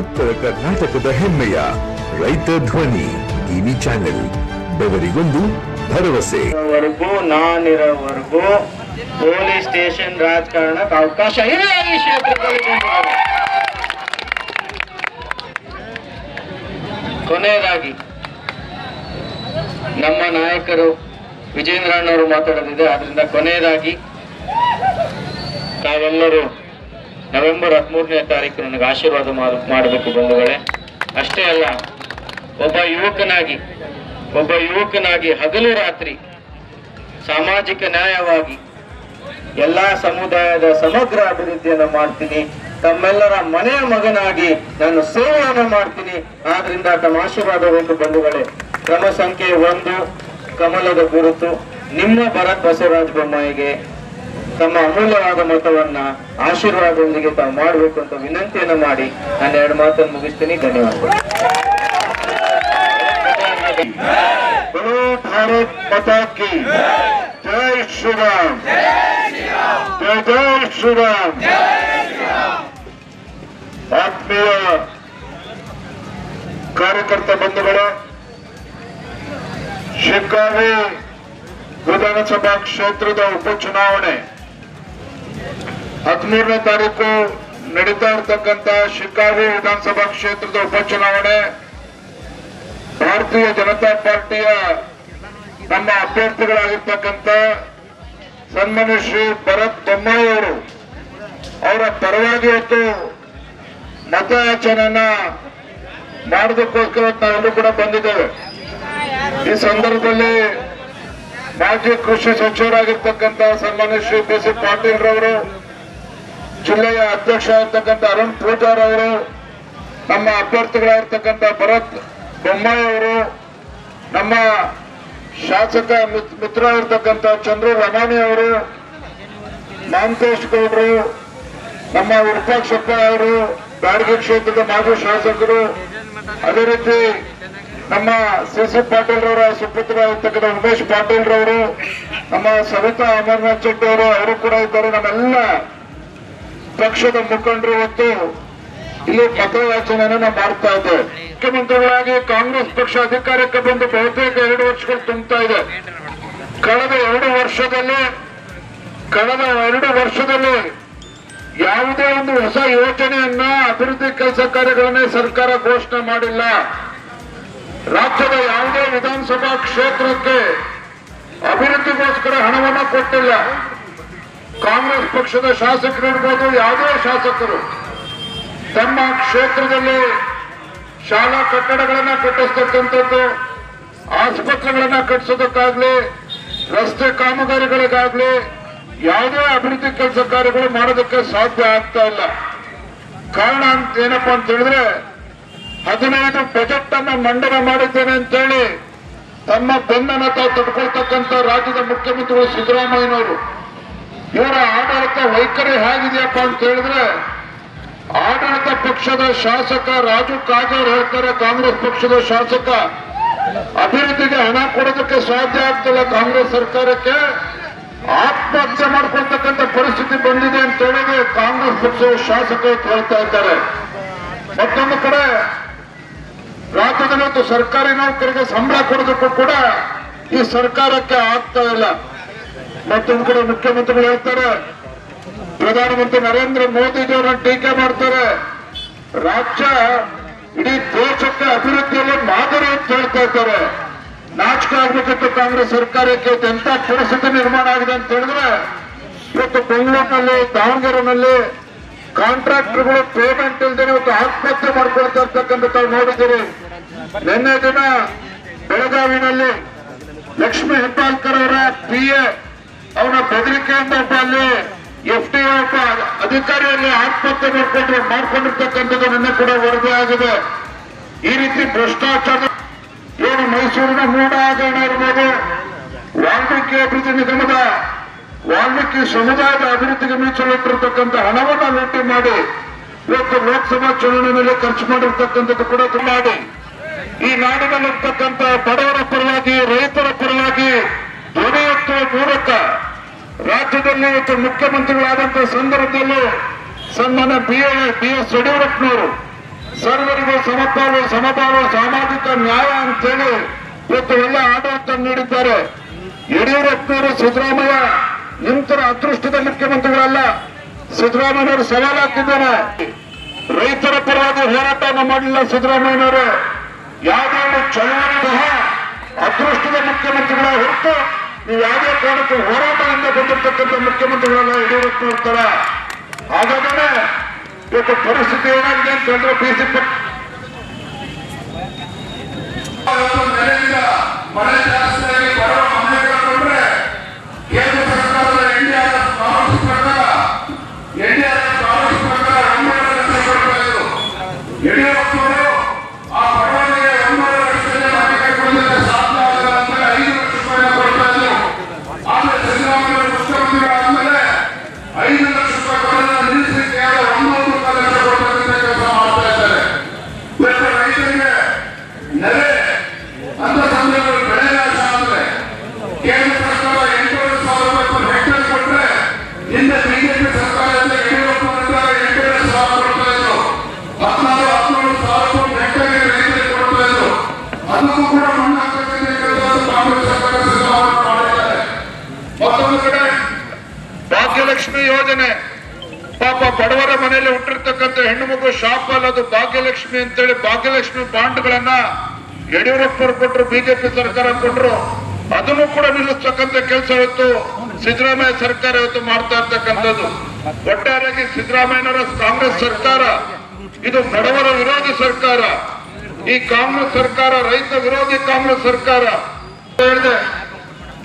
ಉತ್ತರ ಕರ್ನಾಟಕದ ಹೆಮ್ಮೆಯ ರೈತ ಧ್ವನಿ ಟಿವಿ ಚಾನೆಲ್, ಬೆವರಿಗೊಂದು ಭರವಸೆ. ವರೆಗೂ ನಾನಿರೋವರೆಗೂ ಪೊಲೀಸ್ ಸ್ಟೇಷನ್ ರಾಜಕಾರಣಕ್ಕೆ ಅವಕಾಶ ಇಲ್ಲ ಈ ಕ್ಷೇತ್ರದಲ್ಲಿ. ಕೊನೆಯದಾಗಿ, ನಮ್ಮ ನಾಯಕರು ವಿಜೇಂದ್ರಣ್ಣವರು ಮಾತಾಡೋದಿದೆ. ಅದರಿಂದ ಕೊನೆಯದಾಗಿ, ತಾವೆಲ್ಲರೂ ನವೆಂಬರ್ ಹದಿಮೂರನೇ ತಾರೀಕು ನನಗೆ ಆಶೀರ್ವಾದ ಮಾಡ್- ಮಾಡಬೇಕು ಬಂಧುಗಳೇ. ಅಷ್ಟೇ ಅಲ್ಲ, ಒಬ್ಬ ಯುವಕನಾಗಿ ಒಬ್ಬ ಯುವಕನಾಗಿ ಹಗಲು ರಾತ್ರಿ ಸಾಮಾಜಿಕ ನ್ಯಾಯವಾಗಿ ಎಲ್ಲ ಸಮುದಾಯದ ಸಮಗ್ರ ಅಭಿವೃದ್ಧಿಯನ್ನು ಮಾಡ್ತೀನಿ. ತಮ್ಮೆಲ್ಲರ ಮನೆಯ ಮಗನಾಗಿ ನಾನು ಸೇವೆಯನ್ನು ಮಾಡ್ತೀನಿ. ಆದ್ರಿಂದ ತಮ್ಮ ಆಶೀರ್ವಾದ ಬೇಕು ಬಂಧುಗಳೇ. ಕ್ರಮ ಸಂಖ್ಯೆ ಒಂದು, ಕಮಲದ ಗುರುತು. ನಿಮ್ಮ ಭರತ್ ಬಸವರಾಜ ಬೊಮ್ಮಾಯಿಗೆ ತಮ್ಮ ಅಮೂಲ್ಯವಾದ ಮತವನ್ನ ಆಶೀರ್ವಾದದೊಂದಿಗೆ ತಾವು ಮಾಡಬೇಕು ಅಂತ ವಿನಂತಿಯನ್ನ ಮಾಡಿ ನಾನು ಎರಡು ಮಾತನ್ನು ಮುಗಿಸ್ತೀನಿ. ಧನ್ಯವಾದಗಳು. ಭಾರತ್ ಆತ್ಮೀಯ ಕಾರ್ಯಕರ್ತ ಬಂಧುಗಳ, ಶಿಗ್ಗಾವಿ ವಿಧಾನಸಭಾ ಕ್ಷೇತ್ರದ ಉಪಚುನಾವಣೆ ಹದಿಮೂರನೇ ತಾರೀಕು ನಡೀತಾ ಇರತಕ್ಕಂತ ಶಿಕಾಗೋ ವಿಧಾನಸಭಾ ಕ್ಷೇತ್ರದ ಉಪಚುನಾವಣೆ ಭಾರತೀಯ ಜನತಾ ಪಾರ್ಟಿಯ ನಮ್ಮ ಅಭ್ಯರ್ಥಿಗಳಾಗಿರ್ತಕ್ಕಂಥ ಸನ್ಮಾನ್ಯ ಶ್ರೀ ಭರತ್ ಬೊಮ್ಮಾಯಿ ಅವರು, ಅವರ ಪರವಾಗಿ ಇವತ್ತು ಮತಯಾಚನೆಯನ್ನ ಮಾಡೋದಕ್ಕೋಸ್ಕರ ನಾವೆಲ್ಲೂ ಕೂಡ ಬಂದಿದ್ದೇವೆ. ಈ ಸಂದರ್ಭದಲ್ಲಿ ಮಾಜಿ ಕೃಷಿ ಸಚಿವರಾಗಿರ್ತಕ್ಕಂಥ ಸನ್ಮಾನ್ಯ ಶ್ರೀ ಬಿ ಸಿ ಪಾಟೀಲ್ ರವರು ಜಿಲ್ಲೆಯ ಅಧ್ಯಕ್ಷ ಆಗಿರ್ತಕ್ಕಂಥ ಅರುಣ್ ಪೂಜಾರ್ ಅವರು, ನಮ್ಮ ಅಭ್ಯರ್ಥಿಗಳಾಗಿರ್ತಕ್ಕಂಥ ಭರತ್ ಬೊಮ್ಮಾಯಿ ಅವರು, ನಮ್ಮ ಶಾಸಕ ಮಿತ್- ಮಿತ್ರ ಇರ್ತಕ್ಕಂಥ ಚಂದ್ರು ರಮಾನಿ ಅವರು ಮಾಂತೇಶ್ ಗೌಡ್ರು, ನಮ್ಮ ವಿರೂಪಾಕ್ಷಪ್ಪ ಅವರು ಬ್ಯಾಡಗಿ ಕ್ಷೇತ್ರದ ಮಾಜಿ ಶಾಸಕರು, ಅದೇ ರೀತಿ ನಮ್ಮ ಸಿ ಸಿ ಪಾಟೀಲ್ ರವರ ಸುಪುತ್ರ ಇರ್ತಕ್ಕಂಥ ಉಮೇಶ್ ಪಾಟೀಲ್ ರವರು ನಮ್ಮ ಸವಿತಾ ಅಮರನಾಥ್ ಶೆಟ್ಟಿ ಅವರು ಅವರು ಕೂಡ ಇದ್ದಾರೆ. ನಮ್ಮೆಲ್ಲ ಪಕ್ಷದ ಮುಖಂಡರು ಹೊತ್ತು ಇಲ್ಲಿ ಮತಯಾಚನೆಯನ್ನು ಮಾಡ್ತಾ ಇದೆ ಮುಖ್ಯಮಂತ್ರಿಗಳಾಗಿ ಕಾಂಗ್ರೆಸ್ ಪಕ್ಷ ಅಧಿಕಾರಕ್ಕೆ ಬಂದು ಬಹುತೇಕ ಎರಡು ವರ್ಷಗಳು ತುಂಬುತ್ತಾ ಇದೆ. ಕಳೆದ ಎರಡು ವರ್ಷದಲ್ಲಿ, ಕಳೆದ ಎರಡು ವರ್ಷದಲ್ಲಿ ಯಾವುದೇ ಒಂದು ಹೊಸ ಯೋಜನೆಯನ್ನ ಅಭಿವೃದ್ಧಿ ಕೆಲಸ ಕಾರ್ಯಗಳನ್ನೇ ಸರ್ಕಾರ ಘೋಷಣೆ ಮಾಡಿಲ್ಲ. ರಾಜ್ಯದ ಯಾವುದೇ ವಿಧಾನಸಭಾ ಕ್ಷೇತ್ರಕ್ಕೆ ಅಭಿವೃದ್ಧಿಗೋಸ್ಕರ ಹಣವನ್ನ ಕೊಟ್ಟಿಲ್ಲ. ಕಾಂಗ್ರೆಸ್ ಪಕ್ಷದ ಶಾಸಕರು ಇರ್ಬೋದು ಯಾವುದೇ ಶಾಸಕರು ತಮ್ಮ ಕ್ಷೇತ್ರದಲ್ಲಿ ಶಾಲಾ ಕಟ್ಟಡಗಳನ್ನ ಕಟ್ಟಿಸ್ತಕ್ಕಂಥದ್ದು, ಆಸ್ಪತ್ರೆಗಳನ್ನ ಕಟ್ಟಿಸೋದಕ್ಕಾಗ್ಲಿ, ರಸ್ತೆ ಕಾಮಗಾರಿಗಳಿಗಾಗ್ಲಿ ಯಾವುದೇ ಅಭಿವೃದ್ಧಿ ಕೆಲಸ ಕಾರ್ಯಗಳು ಮಾಡೋದಕ್ಕೆ ಸಾಧ್ಯ ಆಗ್ತಾ ಇಲ್ಲ. ಕಾರಣ ಅಂತ ಏನಪ್ಪಾ ಅಂತ ಹೇಳಿದ್ರೆ, ಹದಿನೈದು ಬಜೆಟ್ ಅನ್ನ ಮಂಡನೆ ಮಾಡಿದ್ದೇನೆ ಅಂತೇಳಿ ತಮ್ಮ ಬೆನ್ನ ತಾವು ತಡ್ಕೊಳ್ತಕ್ಕಂಥ ರಾಜ್ಯದ ಮುಖ್ಯಮಂತ್ರಿಗಳು ಸಿದ್ದರಾಮಯ್ಯನವರು ಇವರ ಆಡಳಿತ ವೈಖರಿ ಹೇಗಿದೆಯಪ್ಪ ಅಂತ ಹೇಳಿದ್ರೆ ಆಡಳಿತ ಪಕ್ಷದ ಶಾಸಕ ರಾಜು ಕಾಗೇರ್ ಹೇಳ್ತಾರೆ, ಕಾಂಗ್ರೆಸ್ ಪಕ್ಷದ ಶಾಸಕ. ಅಭಿವೃದ್ಧಿಗೆ ಹಣ ಕೊಡೋದಕ್ಕೆ ಸಾಧ್ಯ ಆಗ್ತಿಲ್ಲ ಕಾಂಗ್ರೆಸ್ ಸರ್ಕಾರಕ್ಕೆ. ಆತ್ಮಹತ್ಯೆ ಮಾಡ್ಕೊಳ್ತಕ್ಕಂಥ ಪರಿಸ್ಥಿತಿ ಬಂದಿದೆ ಅಂತ ಹೇಳಿ ಕಾಂಗ್ರೆಸ್ ಪಕ್ಷದ ಶಾಸಕರು ಹೇಳ್ತಾ ಇದ್ದಾರೆ. ಮತ್ತೊಂದು ಕಡೆ, ರಾಜ್ಯದಲ್ಲಿ ಮತ್ತು ಸರ್ಕಾರಿ ನೌಕರಿಗೆ ಸಂಬಳ ಕೊಡೋದಕ್ಕೂ ಕೂಡ ಈ ಸರ್ಕಾರಕ್ಕೆ ಆಗ್ತಾ ಇಲ್ಲ. ಮತ್ತೊಂದು ಕಡೆ ಮುಖ್ಯಮಂತ್ರಿಗಳು ಹೇಳ್ತಾರೆ, ಪ್ರಧಾನಮಂತ್ರಿ ನರೇಂದ್ರ ಮೋದಿಜಿಯವರನ್ನ ಟೀಕೆ ಮಾಡ್ತಾರೆ. ರಾಜ್ಯ ಇಡೀ ದೇಶಕ್ಕೆ ಅಭಿವೃದ್ಧಿಯಲ್ಲಿ ಮಾದರಿ ಅಂತ ಹೇಳ್ತಾ ಇದ್ದಾರೆ. ನಾಚಿಕೆ ಆಗ್ಬೇಕಿತ್ತು ಕಾಂಗ್ರೆಸ್ ಸರ್ಕಾರಕ್ಕೆ ಎಂತ ಪರಿಸ್ಥಿತಿ ನಿರ್ಮಾಣ ಆಗಿದೆ ಅಂತ ಹೇಳಿದ್ರೆ, ಇವತ್ತು ಬೆಂಗಳೂರಿನಲ್ಲಿ, ದಾವಣಗೆರೆನಲ್ಲಿ ಕಾಂಟ್ರಾಕ್ಟರ್ಗಳು ಪೇಮೆಂಟ್ ಇಲ್ದೇನೆ ಇವತ್ತು ಆತ್ಮಹತ್ಯೆ ಮಾಡ್ಕೊಳ್ತಾ ಇರ್ತಕ್ಕಂಥ ತಾವು ನೋಡಿದ್ದೀರಿ. ನಿನ್ನೆ ದಿನ ಬೆಳಗಾವಿನಲ್ಲಿ ಲಕ್ಷ್ಮೀ ಹೆಬ್ಬಾಳ್ಕರ್ ಅವರ ಪಿ ಎ ಅವನ ಬೆದರಿಕೆಯಿಂದ ಒಬ್ಬ ಅಲ್ಲಿ ಎಫ್ ಡಿ ಒಬ್ಬ ಅಧಿಕಾರಿಯಲ್ಲಿ ಆತ್ಮಹತ್ಯೆ ಮಾಡ್ಕೊಂಡ್ರು ಮಾಡ್ಕೊಂಡಿರ್ತಕ್ಕಂಥದ್ದು ನಿನ್ನೆ ಕೂಡ ವರದಿ ಆಗಿದೆ. ಈ ರೀತಿ ಭ್ರಷ್ಟಾಚಾರ ಏನು ಮೈಸೂರಿನ ಮೂಡ ಆಗರಣ ಇರ್ಬೋದು. ವಾಲ್ಮೀಕಿ ಅಭಿವೃದ್ಧಿ ನಿಗಮದ ವಾಲ್ಮೀಕಿ ಸಮುದಾಯದ ಅಭಿವೃದ್ಧಿಗೆ ಮೀಸಲಿಟ್ಟಿರ್ತಕ್ಕಂಥ ಹಣವನ್ನು ಲೂಟಿ ಮಾಡಿ ಇವತ್ತು ಲೋಕಸಭಾ ಚುನಾವಣೆಯಲ್ಲಿ ಖರ್ಚು ಮಾಡಿರ್ತಕ್ಕಂಥದ್ದು ಕೂಡ ತುಂಬಾಡಿ ಈ ನಾಡಿನಲ್ಲಿರ್ತಕ್ಕಂಥ ಬಡವರ ಪರವಾಗಿ, ರೈತರ ಪರವಾಗಿ ಧ್ವನಿ ಎತ್ತುವ ಮೂಲಕ ರಾಜ್ಯದಲ್ಲಿ ಮುಖ್ಯಮಂತ್ರಿಗಳಾದಂತಹ ಸಂದರ್ಭದಲ್ಲಿ ಸನ್ಮಾನ ಬಿ ಬಿ ಎಸ್ ಯಡಿಯೂರಪ್ಪನವರು ಸರ್ವರಿಗೂ ಸಮಪಾಲು ಸಮಪಾಲು, ಸಾಮಾಜಿಕ ನ್ಯಾಯ ಅಂತೇಳಿ ಇವತ್ತು ಒಳ್ಳೆ ಆಡಳಿತ ನೀಡಿದ್ದಾರೆ. ಯಡಿಯೂರಪ್ಪನವರು ಸಿದ್ದರಾಮಯ್ಯ ನಿಂತರ ಅದೃಷ್ಟದ ಮುಖ್ಯಮಂತ್ರಿಗಳಲ್ಲ. ಸಿದ್ದರಾಮಯ್ಯನವರು ಸವಾಲು ಹಾಕಿದ್ದಾರೆ. ರೈತರ ಪರವಾಗಿ ಹೋರಾಟವನ್ನು ಮಾಡಿಲ್ಲ ಸಿದ್ದರಾಮಯ್ಯನವರು. ಯಾವುದೇ ಚಳವಳಿ ಸಹ ಅದೃಷ್ಟದ ಮುಖ್ಯಮಂತ್ರಿಗಳ ಹೊರತು ನೀವು ಯಾವುದೇ ಕಾರಣಕ್ಕೂ ಹೋರಾಟದಿಂದ ಬಂದಿರತಕ್ಕಂಥ ಮುಖ್ಯಮಂತ್ರಿಗಳಲ್ಲ ಯಡಿಯೂರಪ್ಪನವ್ರ ತರ ಹಾಗಾದ್ರೆ ಇವತ್ತು ಪರಿಸ್ಥಿತಿ ಏನಾಗಿದೆ ಅಂತ ಹೇಳಿದ್ರೆ ಬಿ ಸಿ ಮಳೆ ಜಾಸ್ತಿಯಾಗಿ ಬರುವ ಮನೆಗಳ ಬಂದ್ರೆ ಕೇಂದ್ರ ಸರ್ಕಾರದ ಎನ್ಡಿಆರ್ಎಫ್ ನಾರ್ಮ್ಸ್ ಪ್ರಕಾರ ಎನ್ಡಿಆರ್ಎಫ್ ನಾರ್ಮ್ಸ್ ಪ್ರಕಾರ ಒಂದೂವರೆ ಲಕ್ಷ ಕೊಡ್ತಾ ಇದ್ರು ಯಡಿಯೂರಪ್ಪನವರು ಆ ಬಡವರಿಗೆ ಒಂದೂವರೆ ಲಕ್ಷದಲ್ಲಿ ಮನೆ ಕಟ್ಕೊಳ್ಳಿಕ್ಕೆ ಸಾಧ್ಯ ಆಗಲ್ಲ ಅಂತ ಐದು ಲಕ್ಷ ರೂಪಾಯಿ ಕೊಡ್ತಾ ಇದ್ರು ಆಮೇಲೆ ಸಿದ್ದರಾಮಯ್ಯ ಮುಖ್ಯಮಂತ್ರಿಗಳಾದ್ಮೇಲೆ ಐದು ಲಕ್ಷ ರೂಪಾಯಿ ಕೊಡೋದನ್ನ ನಿಲ್ಲಿಸಲಿಕ್ಕೆ ಒಂದೂವರೆ ಲಕ್ಷ ಕೊಡ್ತಕ್ಕಂಥ ಕೆಲಸ ಮಾಡ್ತಾ ಇದ್ದಾರೆ ಇವತ್ತು ರೈತರಿಗೆ ನೆರೆ ಅಂತ ಸಂದರ್ಭದಲ್ಲಿ ಬೆಳೆ ನಾಶ ಆದ್ರೆ ಕೇಂದ್ರ ಸರ್ಕಾರ ಎಂಟೂವರೆ ಸಾವಿರ ರೂಪಾಯಿ per ಹೆಕ್ಟೇರ್ ಕೊಟ್ರೆ ಹಿಂದೆ ಬಿಜೆಪಿ ಸರ್ಕಾರದಿಂದ ಯಡಿಯೂರಪ್ಪ ಎಂಟೂವರೆ ಸಾವಿರ ಕೊಡ್ತಾ ಇದ್ರು ಹದಿನಾರು ಹದಿನೇಳು ಸಾವಿರ ಕೋಟಿ ಹೆಕ್ಟೇರ್ಗೆ ರೈತರಿಗೆ ಕೊಡ್ತಾ ಇದ್ರು ಅದಕ್ಕೂ ಕೂಡ ಮಣ್ಣು ಹಾಕಬೇಕಂತ ಕೆಲಸ ಕಾಂಗ್ರೆಸ್ ಸರ್ಕಾರ ಸಿದ್ದರಾಮಯ್ಯ ಮಾಡಿದ್ದಾರೆ ಮತ್ತೊಂದು ಕಡೆ ಭಾಗ್ಯಲಕ್ಷ್ಮಿ ಯೋಜನೆ. ಪಾಪ ಬಡವರ ಮನೆಯಲ್ಲಿ ಹುಟ್ಟಿರ್ತಕ್ಕಂಥ ಹೆಣ್ಣು ಮಗು ಶಾಪ್ ಅಲ್ಲದು ಭಾಗ್ಯಲಕ್ಷ್ಮಿ ಅಂತೇಳಿ ಭಾಗ್ಯಲಕ್ಷ್ಮಿ ಬಾಂಡ್ಗಳನ್ನ ಯಡಿಯೂರಪ್ಪರು ಕೊಟ್ಟರು ಬಿಜೆಪಿ ಸರ್ಕಾರ ಕೊಟ್ಟರು ಅದನ್ನು ಕೂಡ ನಿಲ್ಲಿಸ್ತಕ್ಕಂಥ ಕೆಲಸ ಇವತ್ತು ಸಿದ್ದರಾಮಯ್ಯ ಸರ್ಕಾರ ಇವತ್ತು ಮಾಡ್ತಾ ಇರ್ತಕ್ಕಂಥದ್ದು. ಒಟ್ಟಾರೆಯಾಗಿ ಸಿದ್ದರಾಮಯ್ಯನವರ ಕಾಂಗ್ರೆಸ್ ಸರ್ಕಾರ, ಇದು ಬಡವರ ವಿರೋಧಿ ಸರ್ಕಾರ. ಈ ಕಾಂಗ್ರೆಸ್ ಸರ್ಕಾರ, ರೈತ ವಿರೋಧಿ ಕಾಂಗ್ರೆಸ್ ಸರ್ಕಾರ. ಹೇಳಿದೆ,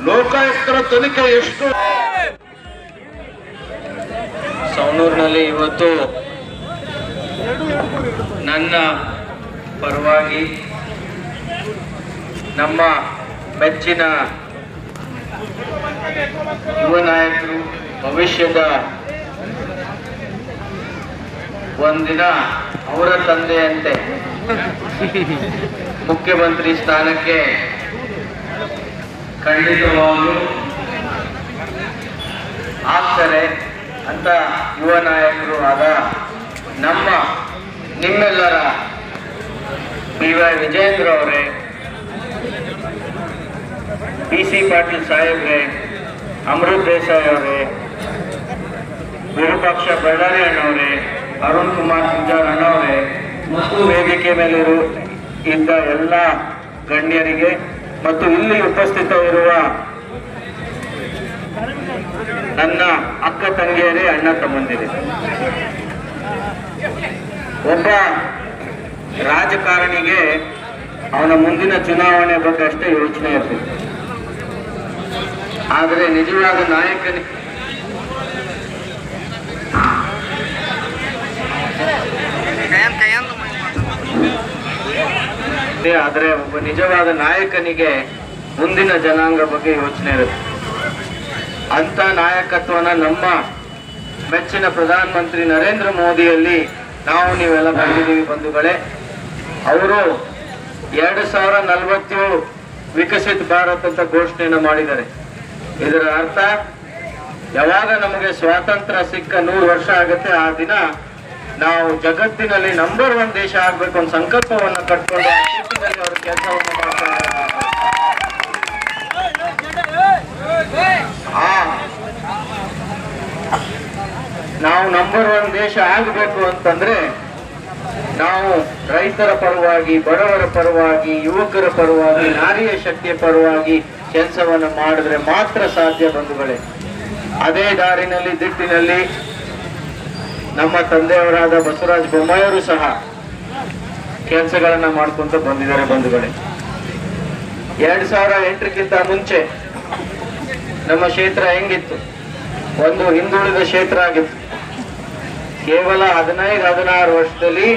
ಲೋಕಾಯುಕ್ತರ ತನಿಖೆ ಎಷ್ಟು? ಸವಣೂರಿನಲ್ಲಿ ಇವತ್ತು ನನ್ನ ಪರವಾಗಿ ನಮ್ಮ ಮೆಚ್ಚಿನ ಯುವ ನಾಯಕರು ಭವಿಷ್ಯದ ಒಂದಿನ ಅವರ ತಂದೆಯಂತೆ ಮುಖ್ಯಮಂತ್ರಿ ಸ್ಥಾನಕ್ಕೆ ಖಂಡಿತವಾಗಲೂ ಆಗ್ತಾರೆ ಅಂತ ಯುವ ನಾಯಕರು ಆದ ನಮ್ಮ ನಿಮ್ಮೆಲ್ಲರ ಬಿ ವೈ ವಿಜೇಂದ್ರ ಅವರೇ ಬಿ ಸಿ ಪಾಟೀಲ್ ಸಾಹೇಬ್ರೆ, ಅಮೃತ್ ದೇಸಾಯಿ ಅವರೇ, ವಿರೂಪಾಕ್ಷ ಬಳ್ಳಾರಿ ಅಣ್ಣವರೇ, ಅರುಣ್ ಕುಮಾರ್ ಪೂಜಾರ್ ಅಣ್ಣವರೇ, ಮತ್ತು ವೇದಿಕೆ ಮೇಲಿರು ಇದ್ದ ಎಲ್ಲ ಗಣ್ಯರಿಗೆ ಮತ್ತು ಇಲ್ಲಿ ಉಪಸ್ಥಿತ ಇರುವ ನನ್ನ ಅಕ್ಕ ತಂಗಿಯರೇ ಅಣ್ಣ ತಮ್ಮಂದಿರಿ. ಒಬ್ಬ ರಾಜಕಾರಣಿಗೆ ಅವನ ಮುಂದಿನ ಚುನಾವಣೆ ಬಗ್ಗೆ ಅಷ್ಟೇ ಯೋಚನೆ ಇರ್ತದೆ ಆದರೆ ನಿಜವಾದ ನಾಯಕನೇ. ಆದರೆ ಒಬ್ಬ ನಿಜವಾದ ನಾಯಕನಿಗೆ ಮುಂದಿನ ಜನಾಂಗ ಬಗ್ಗೆ ಯೋಚನೆ ಇರುತ್ತೆ. ಅಂತ ನಾಯಕತ್ವನ ನಮ್ಮ ಮೆಚ್ಚಿನ ಪ್ರಧಾನಮಂತ್ರಿ ನರೇಂದ್ರ ಮೋದಿಯಲ್ಲಿ ನಾವು ನೀವೆಲ್ಲ ಬಂದಿದ್ದೀವಿ ಬಂಧುಗಳೇ. ಅವರು ಎರಡು ಸಾವಿರ ನಲವತ್ತೇಳು ವಿಕಸಿತ ಭಾರತ ಅಂತ ಘೋಷಣೆಯನ್ನು ಮಾಡಿದ್ದಾರೆ. ಇದರ ಅರ್ಥ, ಯಾವಾಗ ನಮಗೆ ಸ್ವಾತಂತ್ರ್ಯ ಸಿಕ್ಕ ನೂರು ವರ್ಷ ಆಗುತ್ತೆ, ಆ ದಿನ ನಾವು ಜಗತ್ತಿನಲ್ಲಿ ನಂಬರ್ ಒನ್ ದೇಶ ಆಗ್ಬೇಕು ಅಂತ ಸಂಕಲ್ಪವನ್ನು ಕಟ್ಕೊಂಡು ಅವರು ಕೆಲಸವನ್ನು ಮಾಡ್ತಾರೆ ನಾವು ನಂಬರ್ ಒನ್ ದೇಶ ಆಗಬೇಕು ಅಂತಂದ್ರೆ ನಾವು ರೈತರ ಪರವಾಗಿ, ಬಡವರ ಪರವಾಗಿ, ಯುವಕರ ಪರವಾಗಿ, ನಾರಿಯ ಶಕ್ತಿಯ ಪರವಾಗಿ ಕೆಲಸವನ್ನು ಮಾಡಿದ್ರೆ ಮಾತ್ರ ಸಾಧ್ಯ, ಬಂಧುಗಳೇ. ಅದೇ ದಾರಿನಲ್ಲಿ, ದಿಟ್ಟಿನಲ್ಲಿ ನಮ್ಮ ತಂದೆಯವರಾದ ಬಸವರಾಜ ಬೊಮ್ಮಾಯಿಯವರು ಸಹ ಕೆಲಸಗಳನ್ನ ಮಾಡ್ಕೊಂತ ಬಂದಿದ್ದಾರೆ, ಬಂಧುಗಳೇ. ಎರಡ್ ಸಾವಿರ ಎಂಟಕ್ಕಿಂತ ಮುಂಚೆ ನಮ್ಮ ಕ್ಷೇತ್ರ ಹೆಂಗಿತ್ತು? ಒಂದು ಹಿಂದುಳಿದ ಕ್ಷೇತ್ರ ಆಗಿತ್ತು. ಕೇವಲ ಹದಿನೈದು, ಹದಿನಾರು ವರ್ಷದಲ್ಲಿ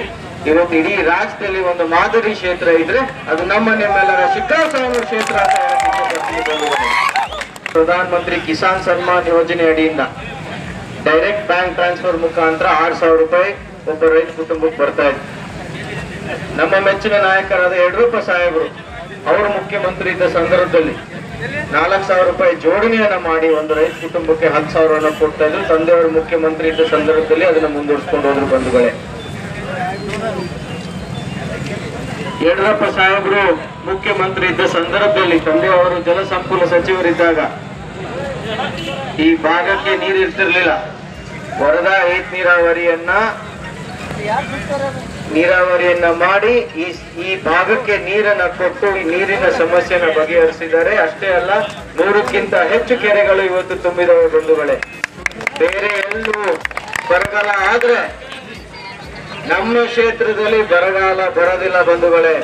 ಇವತ್ತು ಇಡೀ ರಾಜ್ಯದಲ್ಲಿ ಒಂದು ಮಾದರಿ ಕ್ಷೇತ್ರ ಇದ್ರೆ ಅದು ನಮ್ಮ ನಿಮ್ಮೆಲ್ಲರ ಶಿಕ್ಷಣ ಕ್ಷೇತ್ರ ಅಂತ. ಪ್ರಧಾನ ಮಂತ್ರಿ ಕಿಸಾನ್ ಸನ್ಮಾನ್ ಯೋಜನೆ ಅಡಿಯಿಂದ ಡೈರೆಕ್ಟ್ ಬ್ಯಾಂಕ್ ಟ್ರಾನ್ಸ್ಫರ್ ಮುಖಾಂತರ ಆರು ಸಾವಿರ ರೂಪಾಯಿ ಒಬ್ಬ ರೈತ ಕುಟುಂಬಕ್ಕೆ ಬರ್ತಾ ಇದೆ ನಮ್ಮ ಮೆಚ್ಚಿನ ನಾಯಕರಾದ ಯಡಿಯೂರಪ್ಪ ಸಾಹೇಬರು, ಅವರು ಮುಖ್ಯಮಂತ್ರಿ ಇದ್ದ ಸಂದರ್ಭದಲ್ಲಿ ನಾಲ್ಕು ಸಾವಿರ ರೂಪಾಯಿ ಜೋಡಣೆಯನ್ನ ಮಾಡಿ ಒಂದು ರೈತ ಕುಟುಂಬಕ್ಕೆ ಹತ್ತು ಸಾವಿರವನ್ನು ಕೊಡ್ತಾ ಇದ್ರು. ತಂದೆಯವರು ಮುಖ್ಯಮಂತ್ರಿ ಇದ್ದ ಸಂದರ್ಭದಲ್ಲಿ ಅದನ್ನು ಮುಂದುವರಿಸಿಕೊಂಡು ಹೋದ್ರು ಬಂಧುಗಳೇ. ಯಡಿಯೂರಪ್ಪ ಸಾಹೇಬರು ಮುಖ್ಯಮಂತ್ರಿ ಇದ್ದ ಸಂದರ್ಭದಲ್ಲಿ ತಂದೆ ಅವರು ಜಲಸಂಪನ್ಮೂಲ ಸಚಿವರಿದ್ದಾಗ ಈ ಭಾಗಕ್ಕೆ ನೀರು ಇರ್ತಿರ್ಲಿಲ್ಲ. ವರದಾ ಏತ್ ನೀರಾವರಿಯನ್ನ ನೀರಾವರಿಯನ್ನ ಮಾಡಿ ಈ ಈ ಭಾಗಕ್ಕೆ ನೀರನ್ನ ಕೊಟ್ಟು ಈ ನೀರಿನ ಸಮಸ್ಯೆನ ಬಗೆಹರಿಸಿದ್ದಾರೆ. ಅಷ್ಟೇ ಅಲ್ಲ ನೂರಕ್ಕಿಂತ ಹೆಚ್ಚು ಕೆರೆಗಳು ಇವತ್ತು ತುಂಬಿದವೆ ಬಂಧುಗಳೇ. ಬೇರೆ ಎಲ್ಲೂ ಬರಗಾಲ ಆದ್ರೆ ನಮ್ಮ ಕ್ಷೇತ್ರದಲ್ಲಿ ಬರಗಾಲ ಬರೋದಿಲ್ಲ ಬಂಧುಗಳೇ.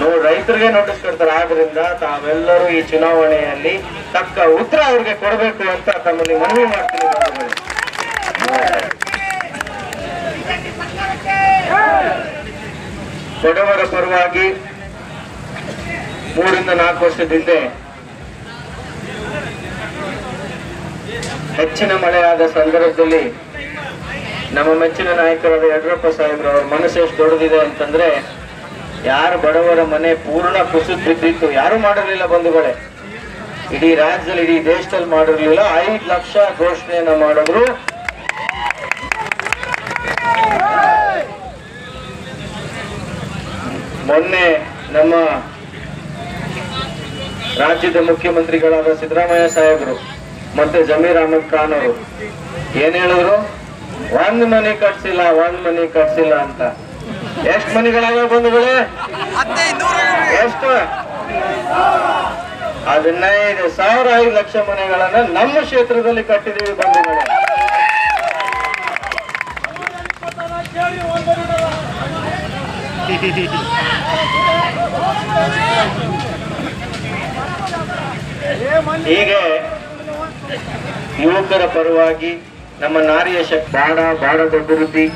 ನೋಡಿ, ರೈತರಿಗೆ ನೋಟಿಸ್ ಕೊಡ್ತಾರೆ. ಆದ್ರಿಂದ ತಾವೆಲ್ಲರೂ ಈ ಚುನಾವಣೆಯಲ್ಲಿ ತಕ್ಕ ಉತ್ತರ ಅವ್ರಿಗೆ ಕೊಡಬೇಕು ಅಂತ ತಮ್ಮಲ್ಲಿ ಮನವಿ ಮಾಡ್ತೀನಿ ಬಡವರ ಪರವಾಗಿ ಮೂರಿಂದ ನಾಲ್ಕು ವರ್ಷದ ಹಿಂದೆ ಹೆಚ್ಚಿನ ಮಳೆಯಾದ ಸಂದರ್ಭದಲ್ಲಿ ನಮ್ಮ ಮೆಚ್ಚಿನ ನಾಯಕರಾದ ಯಡಿಯೂರಪ್ಪ ಸಾಹೇಬ್ರು ಅವ್ರ ಮನಸ್ಸು ಎಷ್ಟು ದೊಡ್ಡದಿದೆ ಅಂತಂದ್ರೆ, ಯಾರು ಬಡವರ ಮನೆ ಪೂರ್ಣ ಕುಸಿದ್ ಬಿದ್ದಿತ್ತು ಯಾರು ಮಾಡಿರ್ಲಿಲ್ಲ ಬಂಧುಗಳೇ. ಇಡೀ ರಾಜ್ಯದಲ್ಲಿ, ಇಡೀ ದೇಶದಲ್ಲಿ ಮಾಡಿರ್ಲಿಲ್ಲ. ಐದು ಲಕ್ಷ ಘೋಷಣೆಯನ್ನ ಮಾಡಿದ್ರು. ಮೊನ್ನೆ ನಮ್ಮ ರಾಜ್ಯದ ಮುಖ್ಯಮಂತ್ರಿಗಳಾದ ಸಿದ್ದರಾಮಯ್ಯ ಸಾಹೇಬರು ಮತ್ತೆ ಜಮೀರ್ ಅಹಮದ್ ಖಾನ್ ಅವರು ಏನ್ ಹೇಳಿದ್ರು? ಒಂದ್ ಮನೆ ಕಟ್ಸಿಲ್ಲ, ಒಂದ್ ಮನೆ ಕಟ್ಸಿಲ್ಲ ಅಂತ. ಎಷ್ಟ್ ಮನೆಗಳಾಗ ಬಂಧುಗಳೇ? ಎಷ್ಟು? ಹದಿನೈದು ಸಾವಿರ ಐದು ಲಕ್ಷ ಮನೆಗಳನ್ನ ನಮ್ಮ ಕ್ಷೇತ್ರದಲ್ಲಿ ಕಟ್ಟಿದೀವಿ ಬಂಧುಗಳೇ. ಹೀಗೆ ಯುವಕರ ಪರವಾಗಿ ನಮ್ಮ ನಾರಿಯ ಶಕ್ತಿ ಬಾಡ ಬಾಡದ ಅಭಿವೃದ್ಧಿ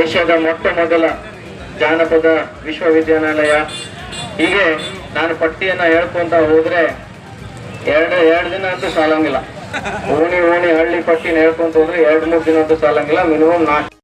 ಏಷ್ಯಾದ ಮೊಟ್ಟ ಮೊದಲ ಜಾನಪದ ವಿಶ್ವವಿದ್ಯಾನಿಲಯ. ಹೀಗೆ ನಾನು ಪಟ್ಟಿಯನ್ನು ಹೇಳ್ಕೊಂತ ಹೋದ್ರೆ ಎರಡು ಎರಡು ದಿನ ಅಂತೂ ಸಾಲಂಗಿಲ್ಲ. ಓಣಿ ಓಣಿ ಹಳ್ಳಿ ಪಟ್ಟಿನ ಹೇಳ್ಕೊಂತ ಹೋದ್ರೆ ಎರಡು, ಮೂರು ದಿನ ಅಂತೂ ಸಾಲಂಗಿಲ್ಲ, ಮಿನಿಮಮ್ ನಾಲ್ಕು.